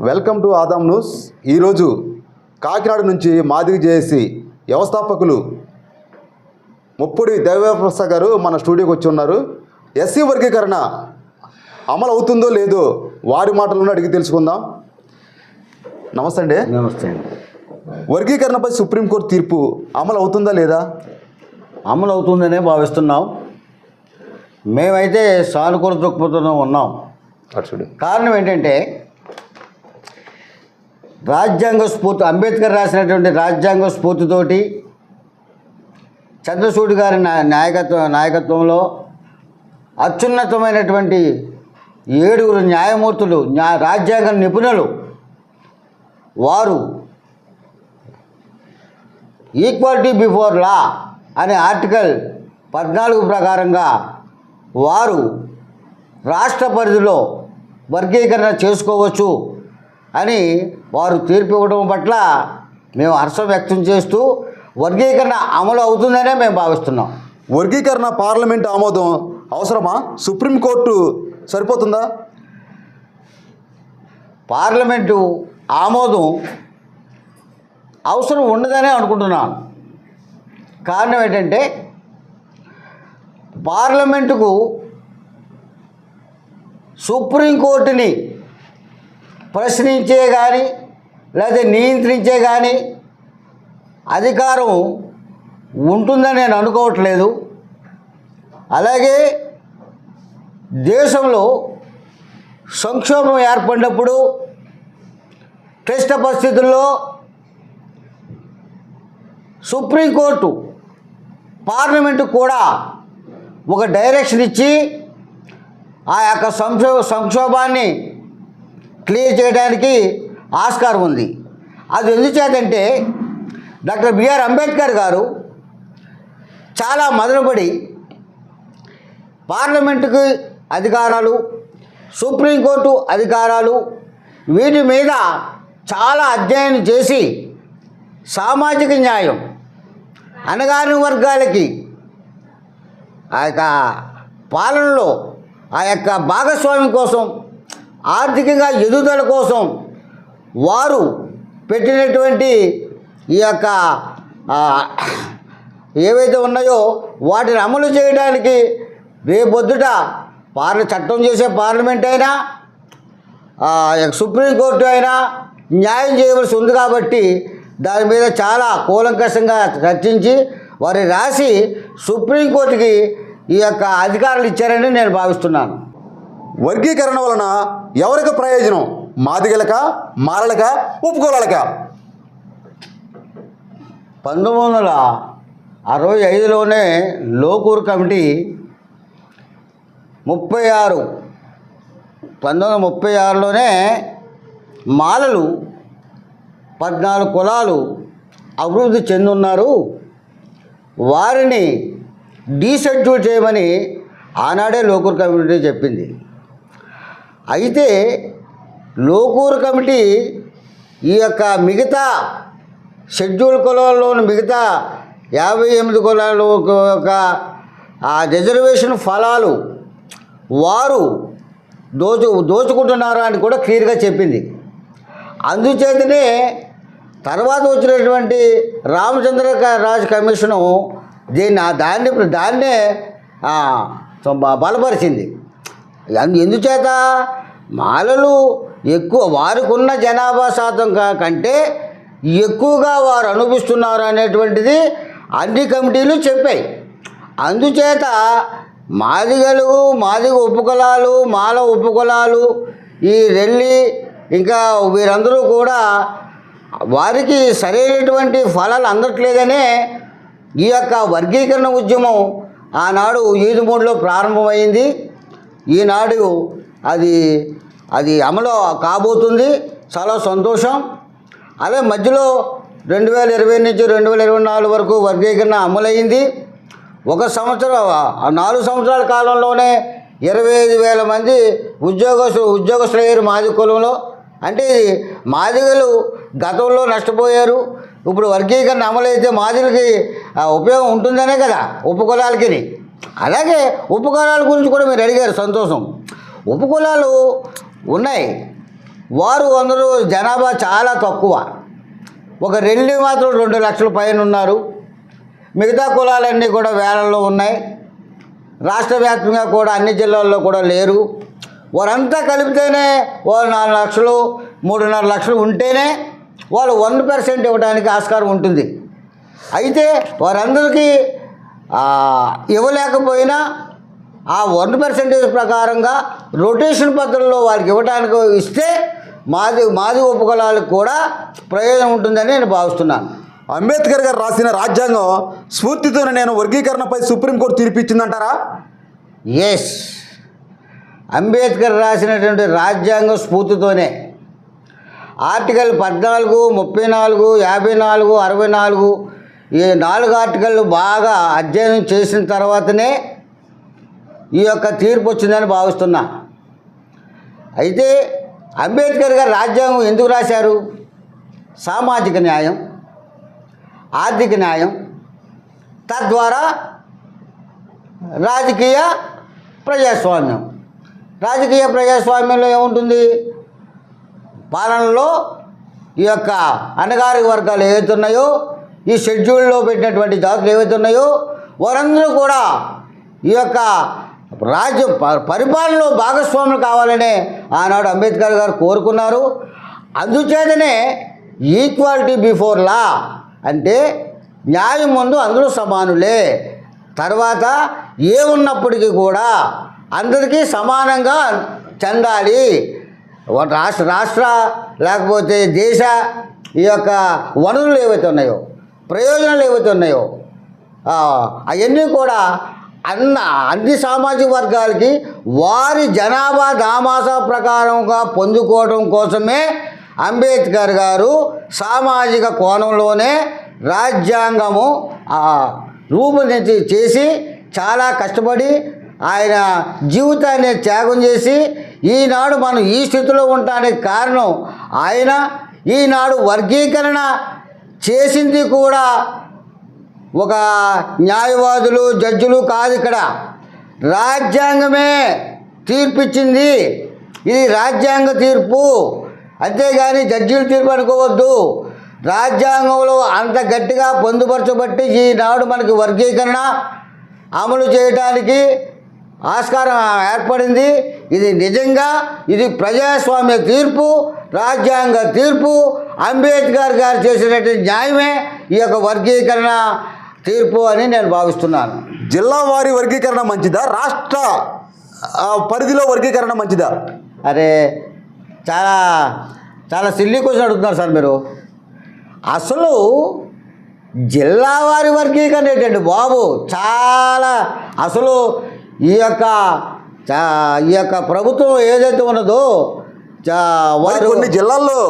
Welcome to Adam news. ఈరోజు కాకినాడ నుంచి మాదిగ చేసి వ్యవస్థాపకులు ముప్పుడి దేవప్రసాద్ గారు మన స్టూడియోకి వచ్చి ఉన్నారు. ఎస్సీ వర్గీకరణ అమలు అవుతుందో లేదో వారి మాటలను అడిగి తెలుసుకుందాం. నమస్తే అండి. నమస్తే అండి. వర్గీకరణపై సుప్రీంకోర్టు తీర్పు అమలు అవుతుందా లేదా? అమలు అవుతుందనే భావిస్తున్నాం. మేమైతే సానుకూల దృక్పథంలో ఉన్నాం. కారణం ఏంటంటే రాజ్యాంగ స్ఫూర్తి అంబేద్కర్ రాసినటువంటి రాజ్యాంగ స్ఫూర్తితోటి చంద్రచూడ్ గారి నాయకత్వ నాయకత్వంలో అత్యున్నతమైనటువంటి ఏడుగురు న్యాయమూర్తులు న్యా రాజ్యాంగ నిపుణులు వారు ఈక్వాలిటీ బిఫోర్ లా అనే ఆర్టికల్ పద్నాలుగు ప్రకారంగా వారు రాష్ట్ర పరిధిలో వర్గీకరణ చేసుకోవచ్చు. అని వారు తీర్పు ఇవ్వడం పట్ల మేము హర్షం వ్యక్తం చేస్తూ వర్గీకరణ అమలు అవుతుందనే మేము భావిస్తున్నాం. వర్గీకరణ పార్లమెంట్ ఆమోదం అవసరమా? సుప్రీంకోర్టు సరిపోతుందా? పార్లమెంటు ఆమోదం అవసరం ఉండదనే అనుకుంటున్నాను. కారణం ఏంటంటే పార్లమెంటుకు సుప్రీంకోర్టుని ప్రశ్నించే కానీ లేదా నియంత్రించే కానీ అధికారం ఉంటుందని నేను అనుకోవట్లేదు. అలాగే దేశంలో సంక్షోభం ఏర్పడినప్పుడు క్లిష్ట పరిస్థితుల్లో సుప్రీంకోర్టు పార్లమెంటు కూడా ఒక డైరెక్షన్ ఇచ్చి ఆ యొక్క సంక్షో సంక్షోభాన్ని క్లియర్ చేయడానికి ఆస్కారం ఉంది. అది ఎందుచేతంటే డాక్టర్ బిఆర్ అంబేద్కర్ గారు చాలా మొదలుపడి పార్లమెంటుకి అధికారాలు సుప్రీంకోర్టు అధికారాలు వీటి మీద చాలా అధ్యయనం చేసి సామాజిక న్యాయం అణగారిన వర్గాలకి ఆ యొక్క పాలనలో ఆ యొక్క భాగస్వామ్యం కోసం ఆర్థికంగా ఎదుగుదల కోసం వారు పెట్టినటువంటి ఈ యొక్క ఏవైతే ఉన్నాయో వాటిని అమలు చేయడానికి రేపొద్దుట పార్ల చట్టం చేసే పార్లమెంట్ అయినా సుప్రీంకోర్టు అయినా న్యాయం చేయవలసి ఉంది కాబట్టి దాని మీద చాలా కూలంకషంగా చర్చించి వారి రాసి సుప్రీంకోర్టుకి ఈ యొక్క అధికారులు ఇచ్చారని నేను భావిస్తున్నాను. వర్గీకరణ వలన ఎవరికి ప్రయోజనం? మాదిగలక మాలలక ఒప్పుకోలక పంతొమ్మిది వందల అరవై ఐదులోనే లోకూర్ కమిటీ ముప్పై ఆరు పంతొమ్మిది వందల ముప్పై ఆరులోనే మాలలు పద్నాలుగు కులాలు అభివృద్ధి చెందున్నారు. వారిని డీషెడ్యూల్ చేయమని ఆనాడే లోకూర్ కమిటీ చెప్పింది. అయితే లోకూరు కమిటీ ఈ యొక్క మిగతా షెడ్యూల్ కులాల్లోని మిగతా యాభై ఎనిమిది కులాల యొక్క ఆ రిజర్వేషన్ ఫలాలు వారు దోచు దోచుకుంటున్నారు అని కూడా క్లియర్గా చెప్పింది. అందుచేతనే తర్వాత వచ్చినటువంటి రామచంద్ర రాజ్ కమిషను దీన్ని దాన్ని దాన్నే బలపరిచింది. ఎందుచేత? మాలలు ఎక్కువ వారికున్న జనాభా శాతం కంటే ఎక్కువగా వారు అనుభవిస్తున్నారు అనేటువంటిది అన్ని కమిటీలు చెప్పాయి. అందుచేత మాదిగలు మాదిగ ఉపకులాలు మాల ఉపకులాలు ఈ రెల్లి ఇంకా వీరందరూ కూడా వారికి సరైనటువంటి ఫలాలు అందట్లేదనే ఈ యొక్క వర్గీకరణ ఉద్యమం ఆనాడు ఈదుమూడిలో ప్రారంభమైంది. ఈనాడు అది అది అమలు కాబోతుంది. చాలా సంతోషం. అలాగే మధ్యలో రెండు వేల ఇరవై నుంచి రెండు వేల ఇరవై నాలుగు వరకు వర్గీకరణ అమలైంది. ఒక సంవత్సరం ఆ నాలుగు సంవత్సరాల కాలంలోనే ఇరవై ఐదు వేల మంది ఉద్యోగస్తులు ఉద్యోగస్తులు అయ్యారు మాది కులంలో. అంటే మాదిగలు గతంలో నష్టపోయారు. ఇప్పుడు వర్గీకరణ అమలైతే మాదిలకి ఉపయోగం ఉంటుందనే కదా ఉపకులాలకి అలాగే ఉపకులాల గురించి కూడా మీరు అడిగారు సంతోషం. ఉపకులాలు ఉన్నాయి. వారు అందరూ జనాభా చాలా తక్కువ. ఒక రెండు మాత్రం రెండు లక్షల పైన ఉన్నారు. మిగతా కులాలన్నీ కూడా వేలల్లో ఉన్నాయి. రాష్ట్ర వ్యాప్తంగా కూడా అన్ని జిల్లాల్లో కూడా లేరు. వారంతా కలిపితేనే వారు నాలుగు లక్షలు మూడున్నర లక్షలు ఉంటేనే వాళ్ళు వన్ పర్సెంట్ ఇవ్వడానికి ఆస్కారం ఉంటుంది. అయితే వారందరికీ ఇవ్వలేకపోయినా ఆ వన్ పర్సెంటేజ్ ప్రకారంగా రొటేషన్ పద్ధతిలో వారికి ఇవ్వడానికి ఇస్తే మాది మాది ఉపకులాలకు కూడా ప్రయోజనం ఉంటుందని నేను భావిస్తున్నాను అంబేద్కర్ గారు రాసిన రాజ్యాంగం స్ఫూర్తితోనే నేను వర్గీకరణపై సుప్రీంకోర్టు తీర్పు ఇచ్చిందంటారా? ఎస్ అంబేద్కర్ రాసినటువంటి రాజ్యాంగ స్ఫూర్తితోనే. ఆర్టికల్ పద్నాలుగు ముప్పై నాలుగు యాభై నాలుగు అరవై నాలుగు ఈ నాలుగు ఆర్టికల్ బాగా అధ్యయనం చేసిన తర్వాతనే ఈ యొక్క తీర్పు వచ్చిందని భావిస్తున్నా. అయితే అంబేద్కర్ గారు రాజ్యాంగం ఎందుకు రాశారు? సామాజిక న్యాయం ఆర్థిక న్యాయం తద్వారా రాజకీయ ప్రజాస్వామ్యం. రాజకీయ ప్రజాస్వామ్యంలో ఏముంటుంది? పాలనలో ఈ యొక్క అణగారి వర్గాలు ఏదైతున్నాయో ఈ షెడ్యూల్లో పెట్టినటువంటి జాతులు ఏవైతే ఉన్నాయో వారందరూ కూడా ఈ యొక్క రాజ్యం ప- పరిపాలనలో భాగస్వాములు కావాలనే ఆనాడు అంబేద్కర్ గారు కోరుకున్నారు. అందుచేతనే ఈక్వాలిటీ బిఫోర్ లా అంటే న్యాయం ముందు అందరూ సమానులే. తర్వాత ఏ ఉన్నప్పటికీ కూడా అందరికీ సమానంగా చెందాలి. రాష్ట్ర రాష్ట్ర లేకపోతే దేశ ఈ యొక్క వనరులు ఏవైతే ఉన్నాయో ప్రయోజనాలు ఏవైతే ఉన్నాయో అవన్నీ కూడా అన్న అన్ని సామాజిక వర్గాలకి వారి జనాభా దామాసా ప్రకారంగా పొందుకోవడం కోసమే అంబేద్కర్ గారు సామాజిక కోణంలోనే రాజ్యాంగము రూపొందించి చేసి చాలా కష్టపడి ఆయన జీవితాన్ని త్యాగం చేసి ఈనాడు మనం ఈ స్థితిలో ఉండడానికి కారణం ఆయన. ఈనాడు వర్గీకరణ చేసింది కూడా ఒక న్యాయవాదులు జడ్జిలు కాదు ఇక్కడ. రాజ్యాంగమే తీర్పిచ్చింది. ఇది రాజ్యాంగ తీర్పు. అంతేగాని జడ్జీలు తీర్పు అనుకోవద్దు. రాజ్యాంగంలో అంత గట్టిగా పొందుపరచబట్టి ఈనాడు మనకి వర్గీకరణ అమలు చేయడానికి ఆస్కారం ఏర్పడింది. ఇది నిజంగా ఇది ప్రజాస్వామ్య తీర్పు రాజ్యాంగ తీర్పు. అంబేద్కర్ గారు చేసినటువంటి న్యాయమే ఈ యొక్క వర్గీకరణ తీర్పు అని నేను భావిస్తున్నాను. జిల్లా వారి వర్గీకరణ మంచిదా? రాష్ట్ర పరిధిలో వర్గీకరణ మంచిదా? అరే చాలా చాలా సిల్లీ క్వశ్చన్ అడుగుతున్నారు సార్ మీరు. అసలు జిల్లా వారి వర్గీకరణ ఏంటండి బాబు? చాలా అసలు ఈ యొక్క ఈ యొక్క ప్రభుత్వం ఏదైతే ఉన్నదో వారు కొన్ని జిల్లాల్లో.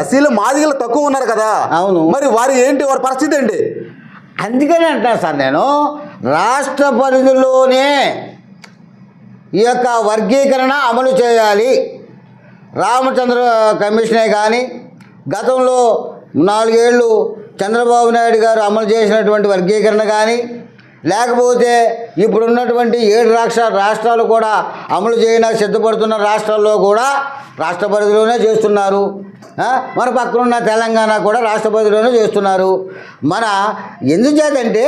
ఎస్సీలు మాదిగలు తక్కువ ఉన్నారు కదా అవును. మరి వారి ఏంటి వారి పరిస్థితి ఏంటి అందుకని అంటున్నాను సార్ నేను రాష్ట్ర పరిధిలోనే ఈ యొక్క వర్గీకరణ అమలు చేయాలి రామచంద్ర కమిషనే కానీ గతంలో నాలుగేళ్ళు చంద్రబాబు నాయుడు గారు అమలు చేసినటువంటి వర్గీకరణ కానీ లేకపోతే ఇప్పుడున్నటువంటి ఏడు రాష్ట్ర రాష్ట్రాలు కూడా అమలు చేయడానికి సిద్ధపడుతున్న రాష్ట్రాల్లో కూడా రాష్ట్ర పరిధిలోనే చేస్తున్నారు. మన పక్కనున్న తెలంగాణ కూడా రాష్ట్ర పరిధిలోనే చేస్తున్నారు. మన ఎందుచేతంటే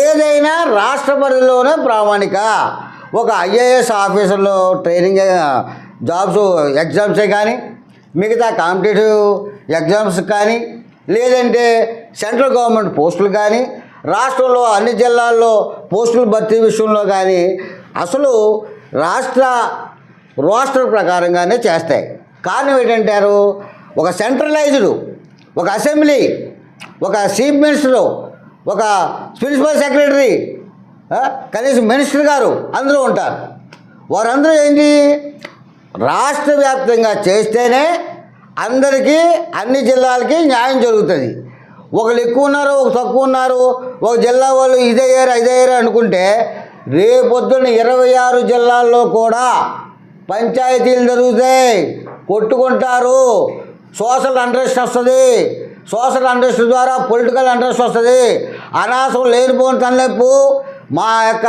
ఏదైనా రాష్ట్ర పరిధిలోనే ప్రామాణిక. ఒక ఐఏఎస్ ఆఫీసర్లో ట్రైనింగ్ జాబ్స్ ఎగ్జామ్సే కానీ మిగతా కాంపిటేటివ్ ఎగ్జామ్స్ కానీ లేదంటే సెంట్రల్ గవర్నమెంట్ పోస్టులు కానీ రాష్ట్రంలో అన్ని జిల్లాల్లో పోస్టుల భర్తీ విషయంలో కానీ అసలు రాష్ట్ర రోస్టర్ ప్రకారంగానే చేస్తాయి. కారణం ఏంటంటారు? ఒక సెంట్రలైజ్డ్ ఒక అసెంబ్లీ ఒక చీఫ్ మినిస్టరు ఒక ప్రిన్సిపల్ సెక్రటరీ కనీసం మినిస్టర్ గారు అందరూ ఉంటారు. వారందరూ ఏంటి రాష్ట్ర వ్యాప్తంగా చేస్తేనే అందరికీ అన్ని జిల్లాలకి న్యాయం జరుగుతుంది. ఒకళ్ళు ఎక్కువ ఉన్నారు ఒక తక్కువ ఉన్నారు ఒక జిల్లా వాళ్ళు ఇదయ్యారు ఇదయ్యారు అనుకుంటే రేపొద్దున ఇరవై ఆరు జిల్లాల్లో కూడా పంచాయతీలు జరుగుతాయి. కొట్టుకుంటారు. సోషల్ అండ్రెస్ట్ వస్తుంది. సోషల్ అండ్రెస్ట్ ద్వారా పొలిటికల్ అండ్రెస్ట్ వస్తుంది. అనాసం లేనిపోని తనలేపు మా యొక్క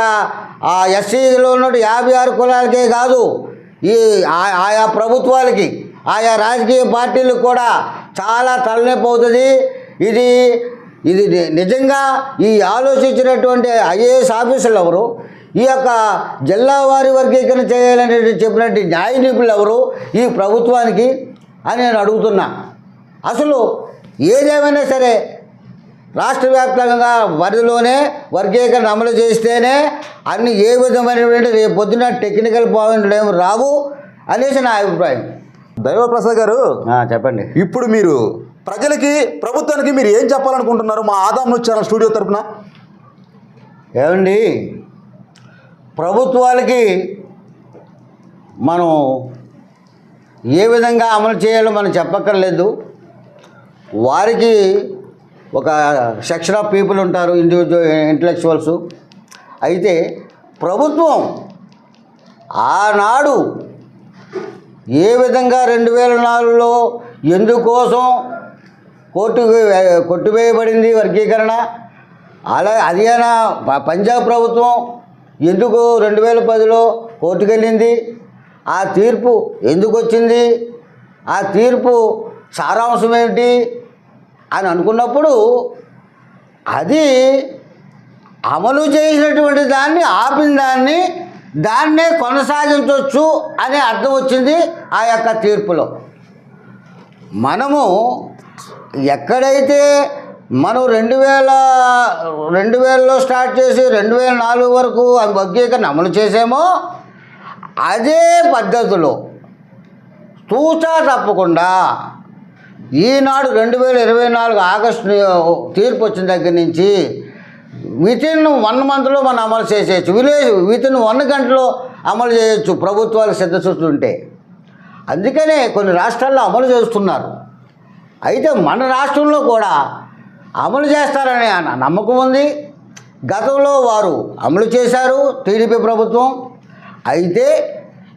ఆ ఎస్సీలో ఉన్న యాభై ఆరు కులాలకే కాదు. ఈ ఆయా ప్రభుత్వాలకి ఆయా రాజకీయ పార్టీలకు కూడా చాలా తలనొప్పి అవుతుంది. ఇది ఇది నిజంగా ఈ ఆలోచించినటువంటి ఐఏఎస్ ఆఫీసర్లు ఎవరు? ఈ యొక్క జిల్లా వారి వర్గీకరణ చేయాలని చెప్పినట్టు న్యాయ నిపుణులు ఎవరు ఈ ప్రభుత్వానికి అని నేను అడుగుతున్నా. అసలు ఏదేమైనా సరే రాష్ట్ర వ్యాప్తంగా పరిధిలోనే వర్గీకరణ అమలు చేస్తేనే అన్ని ఏ విధమైనటువంటి రేపు పొద్దున టెక్నికల్ పాయింట్లు ఏమి రావు అనేసి నా అభిప్రాయం. దైవప్రసాద్ గారు చెప్పండి. ఇప్పుడు మీరు ప్రజలకి ప్రభుత్వానికి మీరు ఏం చెప్పాలనుకుంటున్నారు? మా ఆదాం న్యూస్ ఛానల్ స్టూడియో తరపున. ఏమండి? ప్రభుత్వాలకి మనం ఏ విధంగా అమలు చేయాలో మనం చెప్పక్కర్లేదు. వారికి ఒక సెక్షన్ ఆఫ్ పీపుల్ ఉంటారు ఇండివిజువల్ ఇంటలెక్చువల్స్. అయితే ప్రభుత్వం ఆనాడు ఏ విధంగా రెండు వేల నాలుగులో ఎందుకోసం కోర్టుకు కొట్టువేయబడింది వర్గీకరణ. అలా అదేనా ప- పంజాబ్ ప్రభుత్వం ఎందుకు రెండు వేల పదిలో కోర్టుకెళ్ళింది? ఆ తీర్పు ఎందుకు వచ్చింది? ఆ తీర్పు సారాంశం ఏమిటి? అని అనుకున్నప్పుడు అది అమలు చేసినటువంటి దాన్ని ఆపిన దాన్ని దాన్నే కొనసాగించవచ్చు అనే అర్థం వచ్చింది ఆ యొక్క తీర్పులో. మనము ఎక్కడైతే మనం రెండు వేల రెండు వేలలో స్టార్ట్ చేసి రెండు వేల నాలుగు వరకు వర్గీకరణ అమలు చేసామో అదే పద్ధతిలో తూచా తప్పకుండా ఈనాడు రెండు వేల ఇరవై నాలుగు ఆగస్టు తీర్పు వచ్చిన దగ్గర నుంచి వితిన్ వన్ మంత్లో మనం అమలు చేసేయచ్చు. విలేజ్ వితిన్ వన్ గంటలో అమలు చేయొచ్చు ప్రభుత్వాలు సిద్ధ ఉంటే అందుకనే కొన్ని రాష్ట్రాల్లో అమలు చేస్తున్నారు. అయితే మన రాష్ట్రంలో కూడా అమలు చేస్తారనే అన్న నమ్మకం ఉంది. గతంలో వారు అమలు చేశారు టీడీపీ ప్రభుత్వం. అయితే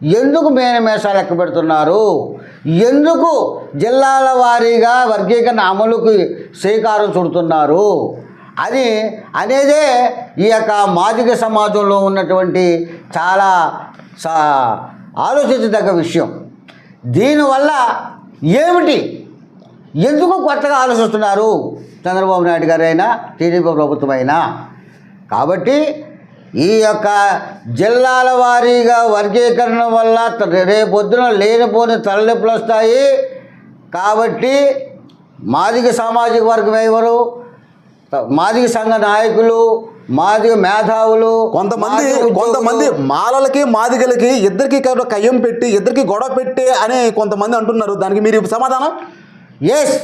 ఎందుకు మేనమేషాలు లెక్క పెడుతున్నారు? ఎందుకు జిల్లాల వారీగా వర్గీకరణ అమలుకి శ్రీకారం చుడుతున్నారు? అది అనేదే ఈ యొక్క మాదిక సమాజంలో ఉన్నటువంటి చాలా సా ఆలోచించదగ్గ విషయం. దీనివల్ల ఏమిటి ఎందుకు కొత్తగా ఆలోచిస్తున్నారు? చంద్రబాబు నాయుడు గారు అయినా టీడీపీ ప్రభుత్వం అయినా కాబట్టి ఈ యొక్క జిల్లాల వారీగా వర్గీకరణ వల్ల రేపొద్దున లేనిపోని తలనొప్పులు వస్తాయి. కాబట్టి మాదిగ సామాజిక వర్గం ఎవరు? మాదిగ సంఘ నాయకులు మాదిగ మేధావులు కొంతమంది కొంతమంది మాలలకి మాదిగలకి ఇద్దరికి కయ్యం పెట్టి ఇద్దరికి గొడవ పెట్టి అని కొంతమంది అంటున్నారు. దానికి మీరు సమాధానం? ఎస్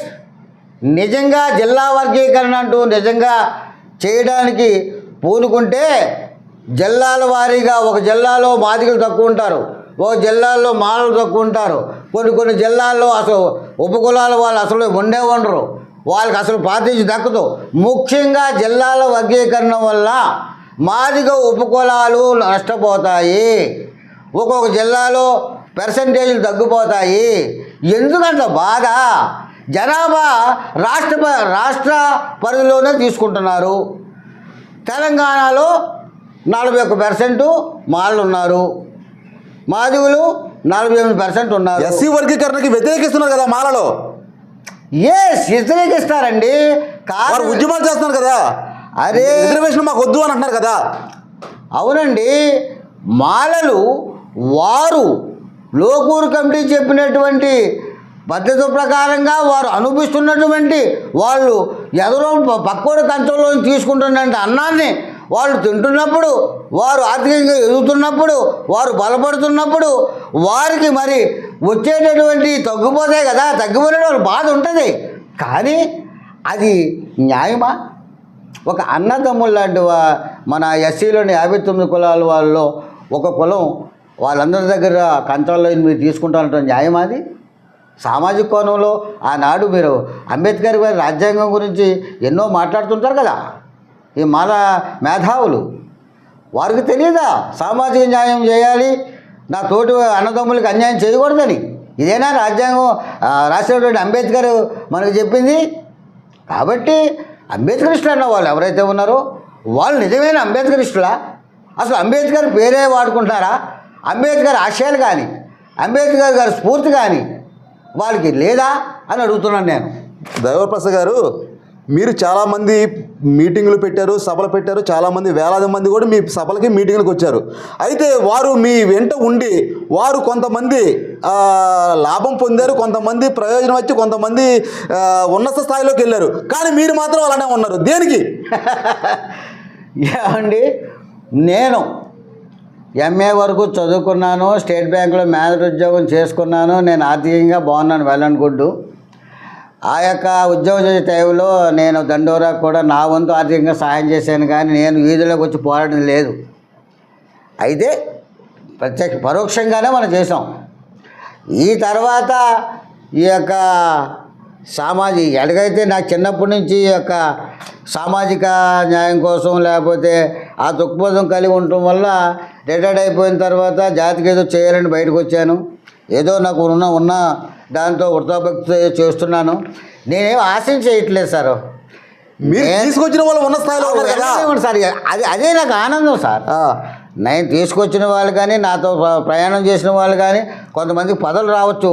నిజంగా జిల్లా వర్గీకరణ అంటూ నిజంగా చేయడానికి పూనుకుంటే జిల్లాల వారీగా ఒక జిల్లాలో మాదిగలు తక్కువ ఉంటారు ఒక జిల్లాల్లో మాలలు తక్కువ ఉంటారు. కొన్ని కొన్ని జిల్లాల్లో అసలు ఉపకులాల వాళ్ళు అసలు ఉండే ఉండరు వాళ్ళకి అసలు ప్రాతినిధ్యం దక్కదు. ముఖ్యంగా జిల్లాల వర్గీకరణ వల్ల మాదిగ ఉపకులాలు నష్టపోతాయి. ఒక్కొక్క జిల్లాలో పర్సంటేజ్లు తగ్గిపోతాయి. ఎందుకంత బాధ జనాభా రాష్ట్ర రాష్ట్ర పరిధిలోనే తీసుకుంటున్నారు. తెలంగాణలో నలభై ఒక్క పర్సెంట్ మాళ్ళు ఉన్నారు మాదిగులు నలభై ఎనిమిది పర్సెంట్ ఉన్నారు. ఎస్సీ వర్గీకరణకి వ్యతిరేకిస్తున్నారు కదా మాలలో? ఎస్ వ్యతిరేకిస్తారండి. వారు ఉద్యమాలు చేస్తున్నారు కదా? అరే. రిజర్వేషన్ మాకు వద్దు అని అంటున్నారు కదా? అవునండి. మాలలు వారు లోకూరు కమిటీ చెప్పినటువంటి పద్ధతి ప్రకారంగా వారు అనుభవిస్తున్నటువంటి వాళ్ళు ఎదరో పక్కోడి కంచంలో తీసుకుంటున్నటువంటి అన్నాన్ని వాళ్ళు తింటున్నప్పుడు వారు ఆర్థికంగా ఎదుగుతున్నప్పుడు వారు బలపడుతున్నప్పుడు వారికి మరి వచ్చేటటువంటి తగ్గిపోతాయి కదా తగ్గిపోయిన వాళ్ళు బాధ ఉంటుంది. కానీ అది న్యాయమా? ఒక అన్నదమ్ములు లాంటి మన ఎస్సీలోని యాభై తొమ్మిది కులాల వాళ్ళలో ఒక కులం వాళ్ళందరి దగ్గర కంట్రోల్లో మీరు తీసుకుంటారంటే న్యాయం అది? సామాజిక కోణంలో ఆనాడు మీరు అంబేద్కర్ గారి రాజ్యాంగం గురించి ఎన్నో మాట్లాడుతుంటారు కదా ఈ మాల మేధావులు. వారికి తెలియదా సామాజిక న్యాయం చేయాలి నా తోటి అన్నదమ్ములకి అన్యాయం చేయకూడదని? ఇదేనా రాజ్యాంగం? రాసినటువంటి అంబేద్కర్ మనకు చెప్పింది? కాబట్టి అంబేద్కరిస్టులు అన్న వాళ్ళు ఎవరైతే ఉన్నారో వాళ్ళు నిజమైన అంబేద్కరిస్టులా? అసలు అంబేద్కర్ పేరే వాడుకుంటున్నారా? అంబేద్కర్ ఆశయాలు కానీ అంబేద్కర్ గారి స్ఫూర్తి కానీ వాళ్ళకి లేదా అని అడుగుతున్నాను నేను. దైవప్రసాద్ గారు మీరు చాలామంది మీటింగులు పెట్టారు సభలు పెట్టారు చాలామంది వేలాది మంది కూడా మీ సభలకి మీటింగులకు వచ్చారు. అయితే వారు మీ వెంట ఉండి వారు కొంతమంది లాభం పొందారు కొంతమంది ప్రయోజనం వచ్చి కొంతమంది ఉన్నత స్థాయిలోకి వెళ్ళారు. కానీ మీరు మాత్రం అలానే ఉన్నారు. దేనికి? ఏమండి? నేను ఎంఏ వరకు చదువుకున్నాను స్టేట్ బ్యాంకులో మేనేజర్ ఉద్యోగం చేసుకున్నాను నేను ఆర్థికంగా బాగున్నాను వెల్ అండ్ గుడ్ ఆ యొక్క ఉద్యోగం చేసే టైంలో నేను దండోరా కూడా నా వంతు ఆర్థికంగా సహాయం చేశాను కానీ నేను వీధిలోకి వచ్చి పోరాటం లేదు. అయితే ప్రత్యక్ష పరోక్షంగానే మనం చేసాం ఈ తర్వాత ఈ యొక్క సామాజిక ఎలాగైతే నాకు చిన్నప్పటి నుంచి యొక్క సామాజిక న్యాయం కోసం లేకపోతే ఆ దృక్పథం కలిగి ఉండటం వల్ల రిటైర్డ్ అయిపోయిన తర్వాత జాతికి ఏదో చేయాలని బయటకు వచ్చాను. ఏదో నాకు ఉన్న ఉన్న దాంతో వృతాభక్తి చేస్తున్నాను. నేనేం ఆశించేయట్లేదు సార్. మీరు తీసుకొచ్చిన వాళ్ళు ఉన్న స్థాయిలో ఉన్నారు సార్ అది అదే నాకు ఆనందం సార్. నేను తీసుకొచ్చిన వాళ్ళు కానీ నాతో ప్ర- ప్రయాణం చేసిన వాళ్ళు కానీ కొంతమందికి పదవులు రావచ్చు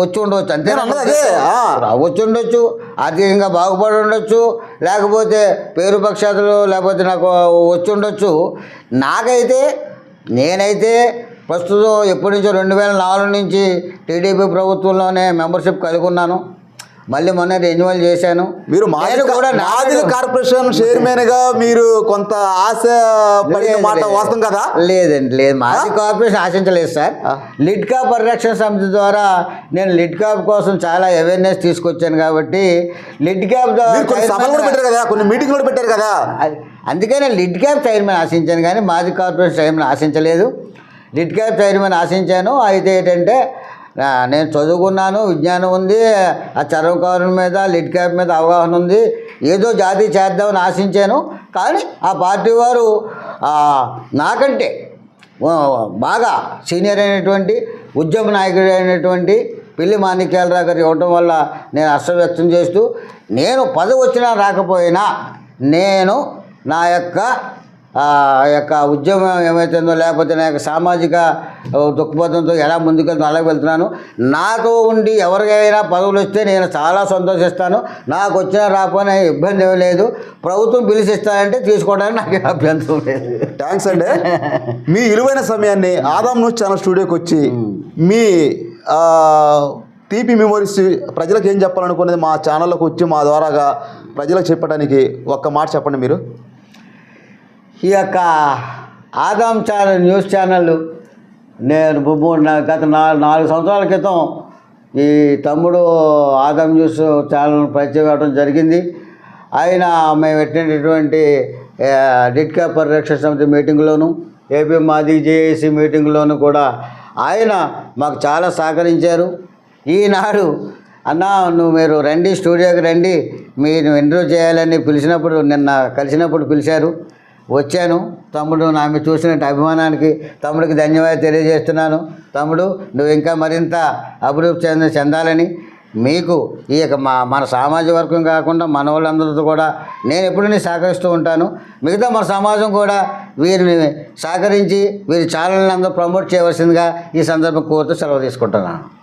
వచ్చి ఉండవచ్చు అంతే. రావచ్చు ఉండొచ్చు ఆర్థికంగా బాగుపడి ఉండొచ్చు లేకపోతే పేరు ప్రఖ్యాతులు లేకపోతే నాకు వచ్చి ఉండొచ్చు. నాకైతే నేనైతే ప్రస్తుతం ఎప్పటి నుంచో రెండు వేల నాలుగు నుంచి టీడీపీ ప్రభుత్వంలోనే మెంబర్షిప్ కలిగి ఉన్నాను. మళ్ళీ మొన్న రెన్యువల్ చేశాను. మీరు నేను కూడా నా- మాదిగ కార్పొరేషన్ చైర్మన్గా మీరు కొంత ఆశ పడిన మాట. వాస్తవం కదా? లేదండి లేదు. మాది కార్పొరేషన్ ఆశించలేదు సార్. లిడ్కా పరిరక్షణ సమితి ద్వారా నేను లిడ్ క్యాప్ కోసం చాలా అవేర్నెస్ తీసుకొచ్చాను కాబట్టి లిడ్ క్యాప్ సభలు కూడా పెట్టారు కదా? కొన్ని మీటింగ్ కూడా పెట్టారు కదా? అందుకనే లిడ్ క్యాప్ చైర్మన్ ఆశించాను కానీ మాజీ కార్పొరేషన్ చైర్మన్ ఆశించలేదు. లిడ్ క్యాప్ చైర్మన్ ఆశించాను. అయితే ఏంటంటే నేను చదువుకున్నాను విజ్ఞానం ఉంది ఆ చరవకారుల మీద లిడ్ క్యాప్ మీద అవగాహన ఉంది. ఏదో జాతి చేద్దామని ఆశించాను. కానీ ఆ పార్టీ వారు నాకంటే బాగా సీనియర్ అయినటువంటి ఉద్యమ నాయకుడు అయినటువంటి పిల్లి మాణిక్యాలరావు గారు ఇవ్వటం వల్ల నేను హర్షం వ్యక్తం చేస్తూ నేను పదవి వచ్చినా రాకపోయినా నేను నా యొక్క ఆ యొక్క ఉద్యమం ఏమైతుందో లేకపోతే నా యొక్క సామాజిక ఆ, దృక్పథంతో ఎలా ముందుకెళ్తున్నా అలాగే వెళ్తున్నాను. నాతో ఉండి ఎవరికైనా పదవులు వస్తే నేను చాలా సంతోషిస్తాను. నాకు వచ్చినా రాకపోయినా ఇబ్బంది ఏమీ లేదు. ప్రభుత్వం పిలిచిస్తానంటే తీసుకోవడానికి నాకు ఏ అభ్యంతరం లేదు. థ్యాంక్స్ అండి. మీ విలువైన సమయాన్ని ఆదాం న్యూస్ ఛానల్ స్టూడియోకి వచ్చి మీ తీపి మెమోరీస్ ప్రజలకు ఏం చెప్పాలనుకునేది మా ఛానల్లోకి వచ్చి మా ద్వారాగా ప్రజలకు చెప్పడానికి ఒక్క మాట చెప్పండి మీరు. ఈ యొక్క ఆదాం ఛానల్ న్యూస్ ఛానల్ నేను మూడు గత నాలుగు నాలుగు సంవత్సరాల క్రితం ఈ తమ్ముడు ఆదాం న్యూస్ ఛానల్ పరిచయం అవ్వడం జరిగింది. ఆయన మేము పెట్టినటువంటి డిట్ డిట్కా పరిరక్షణ సమితి మీటింగ్లోను ఏపీ మాది జేఏసీ మీటింగ్లోను కూడా ఆయన మాకు చాలా సహకరించారు. ఈనాడు అన్న నువ్వు మీరు రండి స్టూడియోకి రండి. మీరు ఇంటర్వ్యూ చేయాలని పిలిచినప్పుడు నిన్న కలిసినప్పుడు పిలిచారు. వచ్చాను. తమ్ముడు నా మీద చూసిన అభిమానానికి తమ్ముడికి ధన్యవాదాలు తెలియజేస్తున్నాను. తమ్ముడు నువ్వు ఇంకా మరింత అభివృద్ధి చెంద చెందాలని మీకు ఈ యొక్క మా మన సామాజిక వర్గం కాకుండా మన వాళ్ళందరితో కూడా నేను ఎప్పుడు నీ సహకరిస్తూ ఉంటాను. మిగతా మన సమాజం కూడా వీరిని సహకరించి వీరి ఛానల్ని అందరూ ప్రమోట్ చేయవలసిందిగా ఈ సందర్భం కోరుతూ సెలవు తీసుకుంటున్నాను.